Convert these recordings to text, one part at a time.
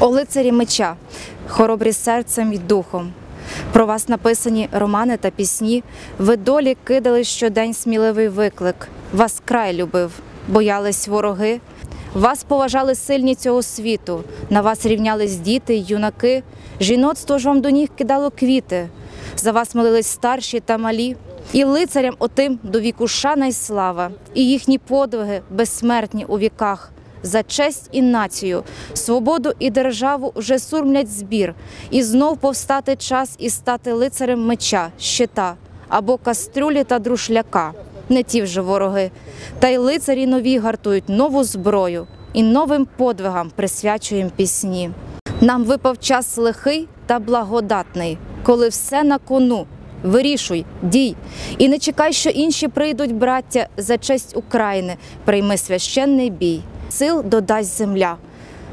О лицарі меча, хоробрі серцем і духом. Про вас написані романи та пісні. Ви долі кидали щодень сміливий виклик. Вас край любив, боялись вороги. Вас поважали сильні цього світу. На вас рівнялись діти юнаки. Жіноцтво ж вам до ніг кидало квіти. За вас молились старші та малі. І лицарям отим до віку шана й слава, і їхні подвиги безсмертні у віках. За честь і націю, свободу і державу вже сурмлять збір, і знов повстати час і стати лицарем меча, щита або кастрюлі та друшляка. Не ті вже вороги. Та й лицарі нові гартують нову зброю і новим подвигам присвячуєм пісні. Нам випав час лихий та благодатний, коли все на кону. Вирішуй, дій, і не чекай, що інші прийдуть, браття, за честь України. Прийми священний бій. Сил додасть земля,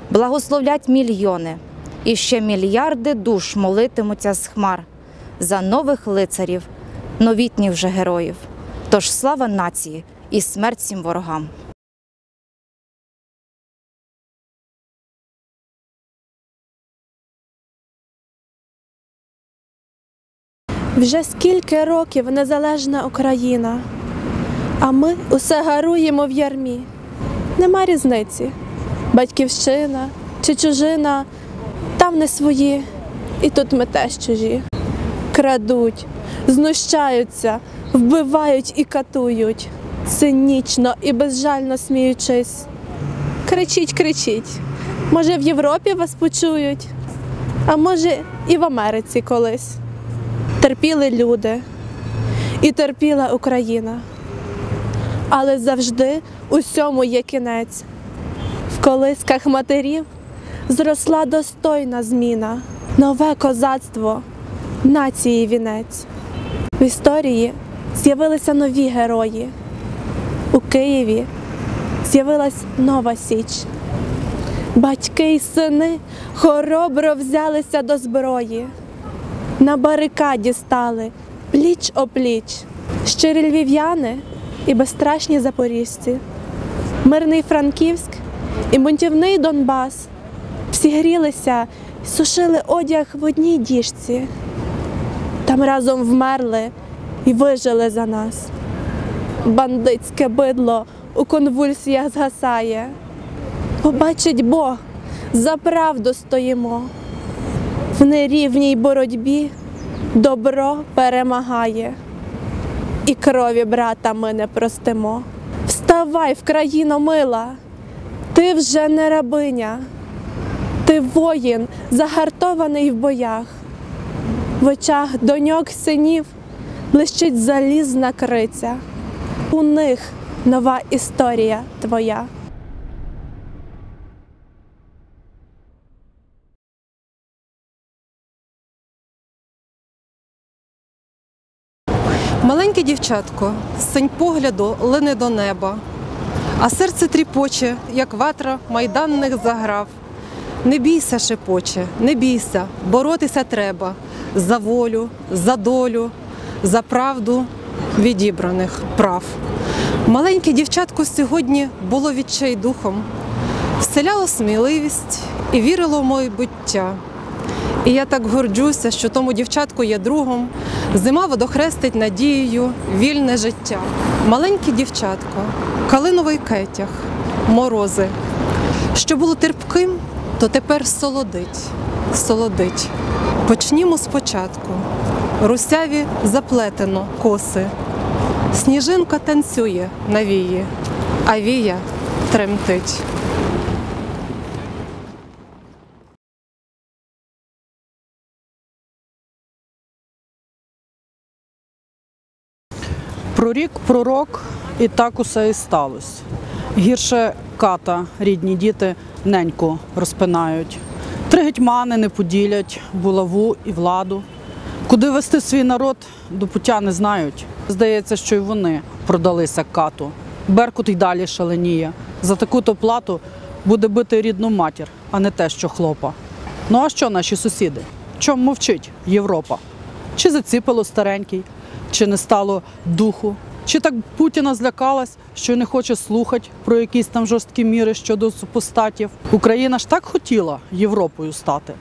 благословлять мільйони, і ще мільярди душ молитимуться з хмар за нових лицарів, новітніх вже героїв. Тож слава нації і смерть всім ворогам. Вже скільки років незалежна Україна, а ми усе гаруємо в ярмі. Нема різниці. Батьківщина чи чужина, там не свої, і тут ми теж чужі. Крадуть, знущаються, вбивають і катують, цинічно і безжально сміючись. Кричіть, кричіть. Може, в Європі вас почують, а може, і в Америці колись терпіли люди і терпіла Україна. Але завжди усьому є кінець. В колисках матерів зросла достойна зміна, нове козацтво, нації вінець. В історії з'явилися нові герої. У Києві з'явилась нова Січ. Батьки й сини хоробро взялися до зброї на барикаді стали пліч опліч, щирі львів'яни і безстрашні запоріжці, мирний Франківськ і бунтівний Донбас. Всі грілися й сушили одяг в одній діжці. Там разом вмерли і вижили за нас. Бандитське бидло у конвульсіях згасає. Побачить Бог, за правду стоїмо. В нерівній боротьбі добро перемагає, і крові брата ми не простимо. Вставай, в країно мила, ти вже не рабиня, ти воїн, загартований в боях, в очах доньок синів блищить залізна криця. У них нова історія твоя. Дівчатко, синь погляду лине до неба, а серце тріпоче, як ватра майданних заграв. Не бійся, шепоче, не бійся, боротися треба за волю, за долю, за правду відібраних прав. Маленьке дівчатко сьогодні було відчайдухом, вселяло сміливість і вірило в майбуття. І я так горджуся, що тому дівчатку є другом. Зима водохрестить надією, вільне життя. Маленьке дівчатко, калиновий кетяг, морози. Що було терпким, то тепер солодить, солодить. Почнімо спочатку. Русяві заплетено коси. Сніжинка танцює на вії, а вія тремтить. Прорік, пророк, і так усе і сталося. Гірше ката, рідні діти, неньку розпинають. Три гетьмани не поділять булаву і владу. Куди вести свій народ, до пуття не знають. Здається, що й вони продалися кату. Беркут й далі шаленіє. За таку-то плату буде бити рідну матір, а не те, що хлопа. Ну а що наші сусіди? Чом мовчить Європа? Чи заціпило старенький, чи не стало духу, Чи так Путіна злякалась, що не хоче слухати про якісь там жорсткі міри щодо супостатів? Україна ж так хотіла Європою стати.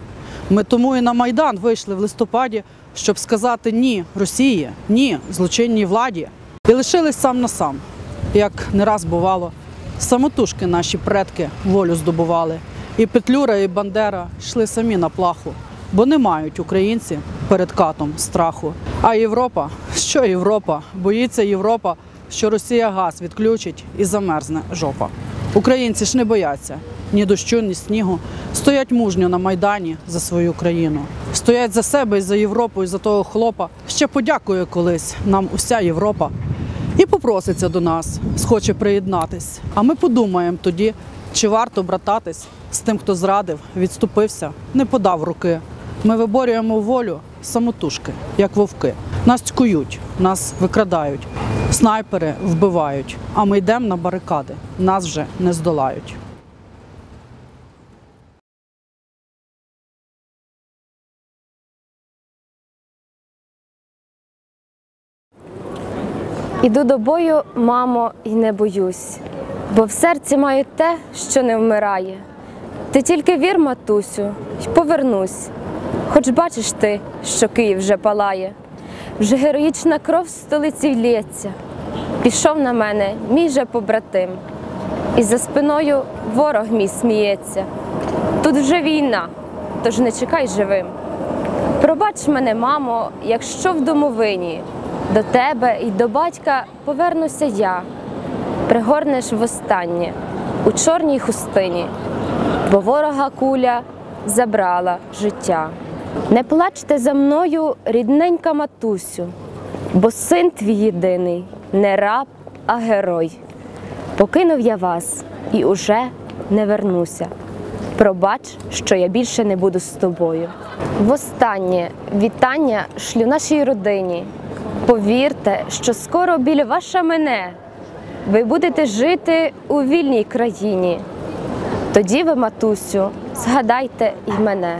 Ми тому і на Майдан вийшли в листопаді, щоб сказати ні Росії, ні злочинній владі. І лишились сам на сам, як не раз бувало. Самотужки наші предки волю здобували. І Петлюра, і Бандера йшли самі на плаху, бо не мають українці перед катом страху. А Європа, що Європа? Боїться Європа, що Росія газ відключить і замерзне жопа. Українці ж не бояться ні дощу, ні снігу. Стоять мужньо на майдані за свою країну. Стоять за себе і за Європу, і за того хлопа. Ще подякує колись нам уся Європа і попроситься до нас, схоче приєднатись. А ми подумаємо тоді, чи варто брататись з тим, хто зрадив, відступився, не подав руки. Ми виборюємо волю самотужки, як вовки. Нас цькують, нас викрадають, снайпери вбивають, а ми йдемо на барикади. Нас вже не здолають. Іду до бою, мамо, і не боюсь, бо в серці маю те, що не вмирає. Ти тільки вір, матусю, й повернусь. Хоч бачиш ти, що Київ вже палає, вже героїчна кров в столиці лється. Пішов на мене мій же побратим, і за спиною ворог мій сміється. Тут вже війна, тож не чекай живим. Пробач мене, мамо, якщо в домовині до тебе і до батька повернуся я, пригорнеш востаннє у чорній хустині, бо ворога куля забрала життя. Не плачте за мною, рідненька матусю, бо син твій єдиний не раб, а герой. Покинув я вас і уже не вернуся. Пробач, що я більше не буду з тобою. Востаннє вітання шлю нашій родині. Повірте, що скоро біль ваша мене. Ви будете жити у вільній країні. Тоді ви, матусю, згадайте і мене.